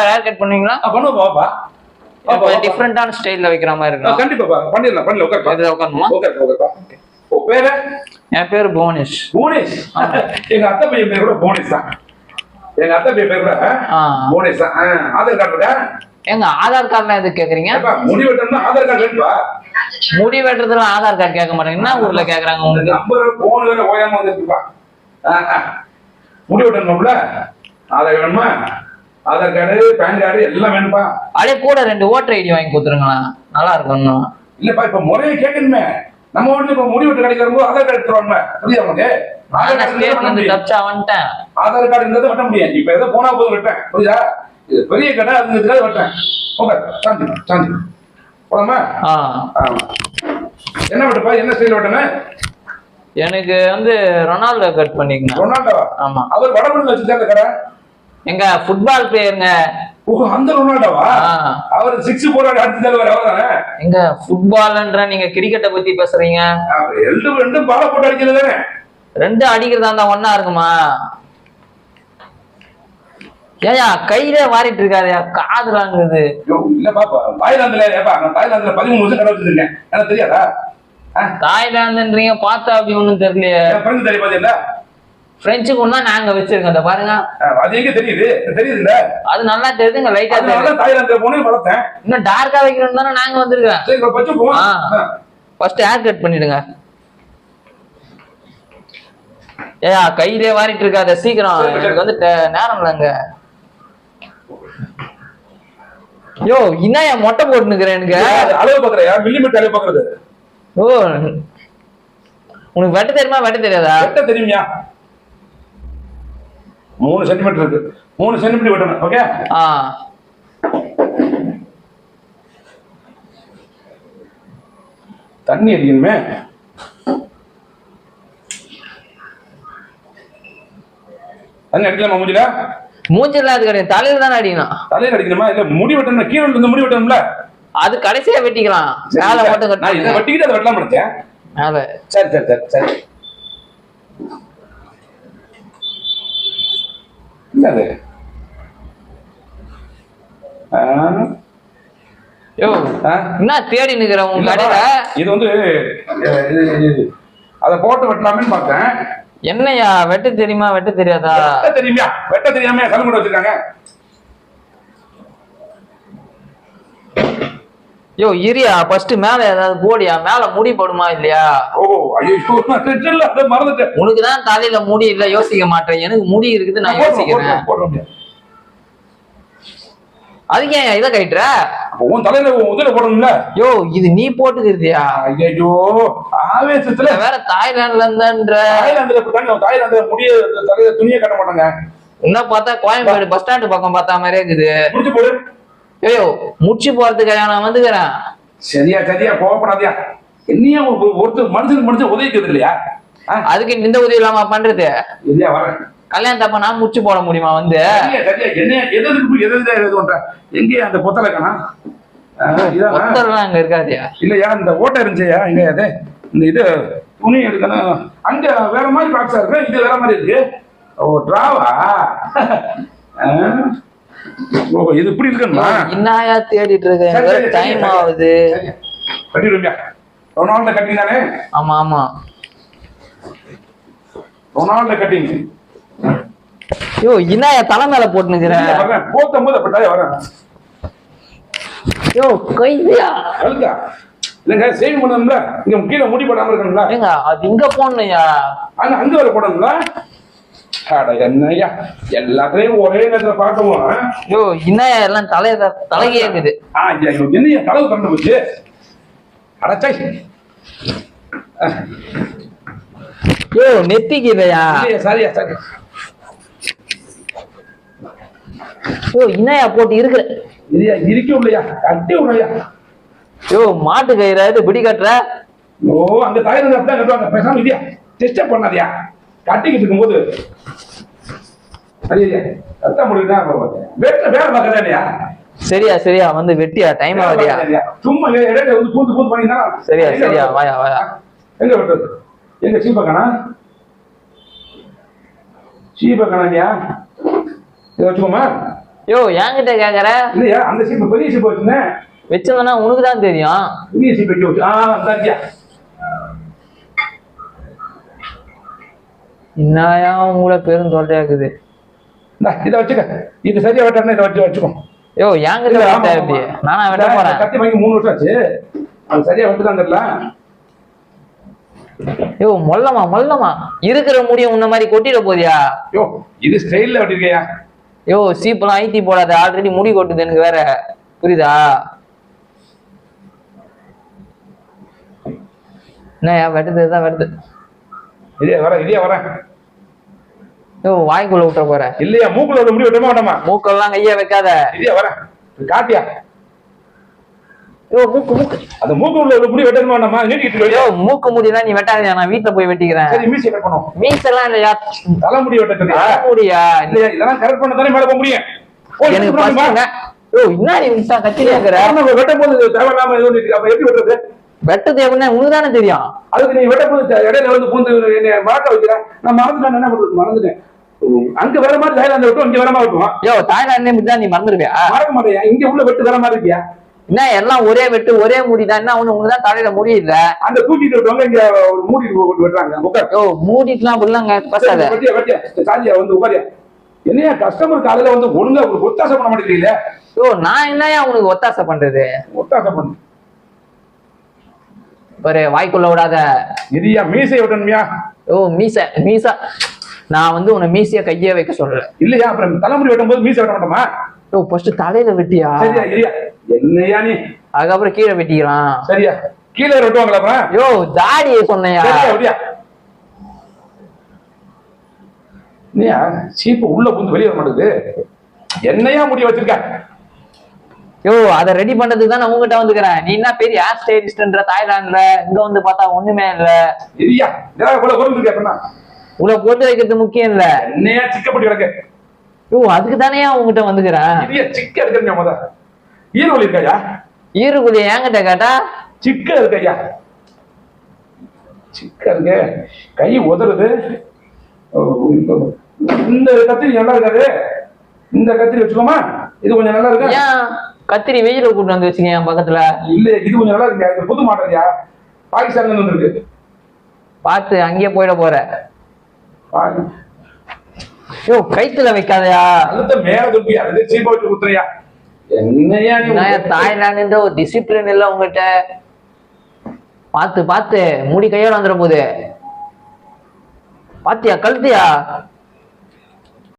Hair cut பண்ணுவீங்களா? பண்ணுவோம் பாப்பா. டிஃப்ரெண்டான ஸ்டைல்ல வைக்கிற மாதிரி இருக்கும் கண்டிப்பாப்பா பண்ணிடலாம் பண்ணல உட்காருப்பா இதுல உட்காரணுமா? பேரு? என் பேரு புவனேஷ். புவனேஷ். எங்க அத்தை பையன் பேர் கூட புவனேஷ் தான். எங்க அத்தை பையன் பேர் கூட ஆ. புவனேஷ் தான். ஆதார் கார்டு இருக்கா? எங்க ஆதார் கார்டுலாம் எதுக்கு கேக்குறீங்க? முடி வெட்டணும்னா ஆதார் கார்டு வேணும்பா. முடி வெட்டுறதுல ஆதார் கார்டு கேட்க மாட்டாங்க. என்ன ஊர்ல கேக்குறாங்க உங்க உங்களுக்கு? நம்பர் போன் வேற ஓயாம ஆ. முடி வெட்டணும்ல? ஆதார் வேணுமா? ஆதார் கார்டு பேன் கார்டு எல்லாம் வேணும்பா அப்படியே கூட ரெண்டு ஓட்டர் ஐடி வாங்கி கொடுத்துருங்களா நல்லா இருக்கும் இல்லப்பா இப்ப முறையை கேட்கணுமே. நம்ம வீட்டுல இப்ப முடி வெட்டு கிடைக்கிற போது ஆதார் கார்டு எடுத்துருவாங்க புரியுதா உனக்கு? ஆதார் கார்டு ஸ்டேட் இருந்தா வந்து வெட்ட முடியும். இப்ப ஏதோ போனா போதும் வெட்டேன். புரியுதா? பெரிய கடை அதுங்கிறதுக்காக வெட்டேன். ஓகே சாந்தி சாந்தி. போலாமா? என்ன வெட்டப்பா? என்ன ஸ்டைல் வெட்டணும் எனக்கு வந்து ரொனால்டோ கட் பண்ணிக்கணும் ரொனால்டோவா ஆமா. அவர் வடபழனில வச்சிருக்காரு கடை. எங்க ஃபுட்பால் பிளேயருங்க ஓ அந்த ரொனால்டோவா. அவர் சிக்ஸ் போராடி அடுத்த தலைவர் அவர் தானே எங்க ஃபுட்பால்ன்ற நீங்க கிரிக்கெட்டை பத்தி பேசுறீங்க? ரெண்டும் ரெண்டும் பால போட்டு அடிக்கிறது தானே? ரெண்டு அடிக்கிறதா இருந்தா ஒண்ணா இருக்குமா? ஏயா கையில வாரிட்டு இருக்காதயா காதுலாங்குது ஐயோ, இல்ல பாப்பா தாய்லாந்துல ஏப்பா நான் தாய்லாந்துல பதிமூணு வருஷம் கடை வச்சிருக்கேன். எனக்கு தெரியாதா? தாய்லாந்துன்றீங்க பார்த்தா அப்படி ஒண்ணும் தெரியலையே. ஃப்ரெண்டு தெரியும் பாத்தீங்களா பிரெஞ்சுக்கு ஒண்ணா நாங்க வச்சிருக்கோம். இந்த பாருங்க. அது எங்க தெரியுது? தெரியுதுல்ல? அது நல்லா தெரியுதுங்க லைட்டா தெரியுது. அதனால தாய்லாந்துல போனே வளர்த்தேன். இன்னும் டார்க்கா வைக்கணும் தானே நாங்க வந்திருக்கோம். சரி இப்ப பச்சு போவோம். ஃபர்ஸ்ட் ஹேர் கட் பண்ணிடுங்க. ஏயா கையிலே வாரிட்டு இருக்காத சீக்கிரம். எனக்கு வந்து நேரம் இல்லைங்க யோ என்னயா மொட்டை போட்டுனுக்குறேன் எனக்கு? அளவு பாக்குறியா? மில்லிமீட்டர் அளவு பாக்குறது. ஓ. உனக்கு வெட்ட தெரியுமா? வெட்ட தெரியாதா? வெட்ட தெரியுமியா? மூணு சென்டிமீட்டர் இருக்கு. மூணு சென்டிமீட்டர் வெட்டணும். ஓகே ஆ. தண்ணி அடிக்கணுமே. தண்ணி அடிக்கலாமா மூஞ்சில? மூஞ்சிலாம் அது கிடையாது. தலையில தானே அடிக்கணும். தலையில அடிக்கணுமா? இல்ல முடி வெட்டணும் கீழே இருந்து முடி வெட்டணும்ல? அது கடைசியா வெட்டிக்கலாம். மேல மட்டும் வெட்டிக்கிட்டு அதை வெட்டலாம் நினைச்சேன். மேல. சரி சரி சரி சரி. இல்ல அது யோ என்ன தேடி நிக்கிற உங்க கடையில? இது வந்து அதை போட்டு வெட்டலாமேன்னு பார்த்தேன். என்னய்யா வெட்ட தெரியுமா வெட்ட தெரியாதா? வெட்ட தெரியுமா வெட்ட தெரியாம கரும்பு வச்சிருக்காங்க. யோ இரியா ஃபர்ஸ்ட் மேல ஏதாவது போடியா? மேல முடி போடுமா இல்லையா? ஓ ஐயோ மறந்துட்டேன். உனக்கு தான் தலையில முடி இல்ல யோசிக்க மாட்டேன். எனக்கு முடி இருக்குது நான் யோசிக்கிறேன். அதுக்கு ஏன் இதை கட்டுற உன் தலையில உதிர போடணும்ல? யோ இது நீ போட்டுக்கிறதியா? ஐயோ ஆவேசத்துல. வேற தாய்லாந்துல இருந்தன்ற. தாய்லாந்துல இப்படிதாங்க தாய்லாந்துல முடிய தலையில துணியே கட்ட மாட்டாங்க. என்ன பார்த்தா கோயம்பேடு பஸ் ஸ்டாண்டு பக்கம் பார்த்தா மாதிரியே இருக்குது. ஐயோ முடிச்சு போறதுக்கு நான் வந்துக்கிறேன். சரியா சரியா கோவப்படாதியா. என்னையா ஒரு- ஒருத்தர் மனுஷனுக்கு மனுஷன் உதவிக்கிறது இல்லையா? அதுக்கு இந்த உதவி இல்லாம பண்றது? இல்லையா வரேன் கல்யாணத்தப்ப நான் முடிச்சு போட முடியுமா வந்து? எது எதுக்கு எது எது பண்ற? எங்கேயா அந்த பொத்தலை காணா ஒத்தரெல்லாம் அங்க இருக்காதியா இல்லையா இந்த ஓட்டை இருந்துச்சையா? எங்க அது இந்த இது துணி எடுக்கணும். அங்க வேற மாதிரி பாக்ஸா இருக்கு? இது வேற மாதிரி இருக்கு? ஓ டிராவா ஓ இது இப்படி இருக்குங்களா என்னயா தேடிட்டு சரி, சரி, இருக்க சரி, டைம். ஆகுது. கட்டிடுவியா ரொனால்டோ கட்டிங் தானே? ஆமா ஆமா. Ronaldo cutting. யோ என்னயா தலை மேல போட்டுனுக்குறேன் வரேன் போத்தும் போது அப்படியே வரேன் யோ கைதியா? அழுதா. இல்லைங்க சேவ் பண்ணணும்ல. இங்க கீழே முடி போடாம இருக்கணும்ல. அது இங்க போடணும்யா? அங்க அங்க வர போடணும்ல. அட என்னய்யா எல்லாத்துலயும் ஒரே நேரத்துல பார்க்கவும் யோ என்னயா எல்லாம் தலைய தலையே இருக்குது ஐயா என்னையா கலவு திறந்து போச்சு? நெத்திக்குதையா சரியா சரி யோ என்னயா போட்டு இருக்கிற இல்லையா இருக்க இல்லையா கட்டி விடையா யோ மாட்டு கயிறா இது பிடி கட்டுற? ஓ அங்க தாயிரம் அப்படியே கட்டுவாங்க. பேசாம இல்லையா டிஸ்டர்ப் பண்ணாதியா? கட்டிக்கிட்டு இருக்கும்போது கட்ட முடியுதா வேற பார்க்கலையா சரியா சரியா வந்து வெட்டியா டைம் ஆகுதியா சும்மா இடையில வந்து பூந்து பூந்து பண்ணினா சரியா சரியா வாயா வாயா. எங்க விட்டது எங்க சீப்பக்கணா சீப்பக்கணாங்கயா இதை வச்சுக்கோமா? யோ என்கிட்ட கேக்குற? இல்லையா? அந்த சீப்பு பெரிய சீப்பு வச்சுன்னு வச்சிருந்தனா. உனக்கு தான் தெரியும். பெரிய சீப்பு வச்சு ஆ சரியா. என்னயா உங்கள பெரும் தொல்லையாக்குது இதை வச்சுக்க. இது சரியா வெட்டணும் இதை வச்சு வச்சுக்கோ. யோ வெட்ட ஆமா. நானா வெட்ட போறேன். கத்தி வாங்கி மூணு வருஷம் ஆச்சு. அது சரியா வெட்டுதான் தெரியல. யோ மொல்லமா மொல்லமா. இருக்கிற முடியும் உன்ன மாதிரி கொட்டிட போதியா? யோ இது ஸ்டைல்ல வெட்டிருக்கையா? யோ சீப்பெல்லாம் ஐடி போடாத. ஆல்ரெடி முடி கொட்டுது எனக்கு வேற. புரியுதா? என்னய்யா வெட்டுது தான் வெட்டுது. இதே வர இதே வரேன். வாய்க்குள்ள விட்டுற போற? இல்லையா மூக்குல ஒரு முடி வெட்டமா வேண்டாமா மூக்கெல்லாம் கைய வைக்காத. இதே வரேன். காட்டியா? மூக்கு மூக்கு. அந்த மூக்குல ஒரு முடி வெட்டணுமா இருக்கா? மூக்கு முடியெல்லாம் நீ வெட்டாதயா நான் வீட்டுல போய் வெட்டிக்கிறேன். சரி மீசி கட் பண்ணும் மீசெல்லாம் இல்லையா? தலைமுடி வெட்ட தெரியா முடியா? இல்லையா இதெல்லாம் கரெக்ட் பண்ண தானே மேல போக முடியும். எனக்கு. பசங்க. யோ என்ன நீ கத்திலே இருக்கிற? நம்ம வெட்டும் போது தேவையில்லாம எப்படி வெட்டுறது? வெட்டது எப்படின்னா உனக்கு தானே தெரியும். அதுக்கு நீ வெட்டும் போது இடையில வந்து பூந்து என்னை வளர்க்க வைக்கிற. நான் மறந்துட்டேன் என்ன பண்றது மறந்துட்டேன். அங்க வேற மாதிரி தாய்லாந்து வெட்டும் இங்க வேற மாதிரி வெட்டுவான் யோ தாய்லாந்து இப்படி தான் நீ மறந்துடுவியா மறக்க மாட்டேன். இங்க உள்ள வெட்டு வேற மாதிரி இருக்கியா? என்ன எல்லாம் ஒரே வெட்டு ஒரே முடி தான் என்ன ஒண்ணு உனக்கு தான் தலையில முடி இல்ல அந்த தூக்கிட்டு வெட்டுவாங்க இங்க ஒரு மூடி போட்டு வெட்டுறாங்க. யோ மூடிட்டுலாம் அப்படிலாங்க பசாத சாதியா வந்து உட்காரியா? என்னையா கஸ்டமர் காலையில வந்து ஒழுங்கா ஒத்தாசை பண்ண மாட்டேங்கிறீங்களே? யோ நான் என்னயா உனக்கு ஒத்தாசை பண்றது? ஒத்தாசை பண்ணு. ஒரு வாய்க்குள்ள விடாத. இதையா மீசை வெட்டணுமியா யோ மீச மீசா. நான் வந்து உன்னை மீசைய கையே வைக்க சொல்லல. இல்லையா? அப்புறம் தலைமுடி வெட்டும் போது மீசை வெட்ட மாட்டோமா? யோ ஃபர்ஸ்ட் தலையில வெட்டியா? சரியா இல்லையா என்னையா நீ? அதுக்கப்புறம் கீழே வெட்டிக்கலாம் சரியா. கீழே வெட்டுவாங்களா அப்புறம் யோ தாடியை சொன்னையா? சரியா நீயா சீப்பு உள்ள புந்து வெளியே வர மாட்டேங்குது. என்னையா முடி வச்சிருக்க? யோ அதை ரெடி பண்றதுக்கு தான் நான் உங்ககிட்ட வந்துக்கிறேன். நீ என்ன பெரிய ஹேர் ஸ்டைலிஸ்ட்ன்ற தாய்லாந்துல இங்க வந்து பார்த்தா ஒண்ணுமே இல்ல. உங்களை போட்டு வைக்கிறது முக்கியம் இல்ல. சிக்கப்பட்டு கிடக்கு? யோ அதுக்கு தானே உங்ககிட்ட வந்துக்கிறேன். சிக்க எடுக்கிறீங்க முத? ஈரோடு இருக்காயா? ஈருக்குள்ளே என்கிட்ட கேட்டா? சிக்க இருக்கையா? சிக்க இருக்கு கை உதறுது. இந்த கத்திரி நல்லா இருக்காது. இந்த கத்திரி வச்சுக்கோமா? இது கொஞ்சம் நல்லா இருக்கா? கத்திரி வெயில கூட்டு வந்து வச்சுக்க என் பக்கத்துல. இல்ல இது கொஞ்சம் நல்லா இருக்கு இது புது மாடல்யா பாகிஸ்தான்ல இருந்து இருக்கு பார்த்து அங்கேயே போயிட போற. பாரு. யோ கைத்துல வைக்காதயா. அழுத்த மேல துப்பியா அது சீப்பா வச்சு குத்துறியா? என்னையா தாய்லாந்துன்ற ஒரு டிசிப்ளின் இல்ல உங்ககிட்ட. பார்த்து பார்த்து முடி கையோட வந்துட போகுது பாத்தியா கழுத்தியா?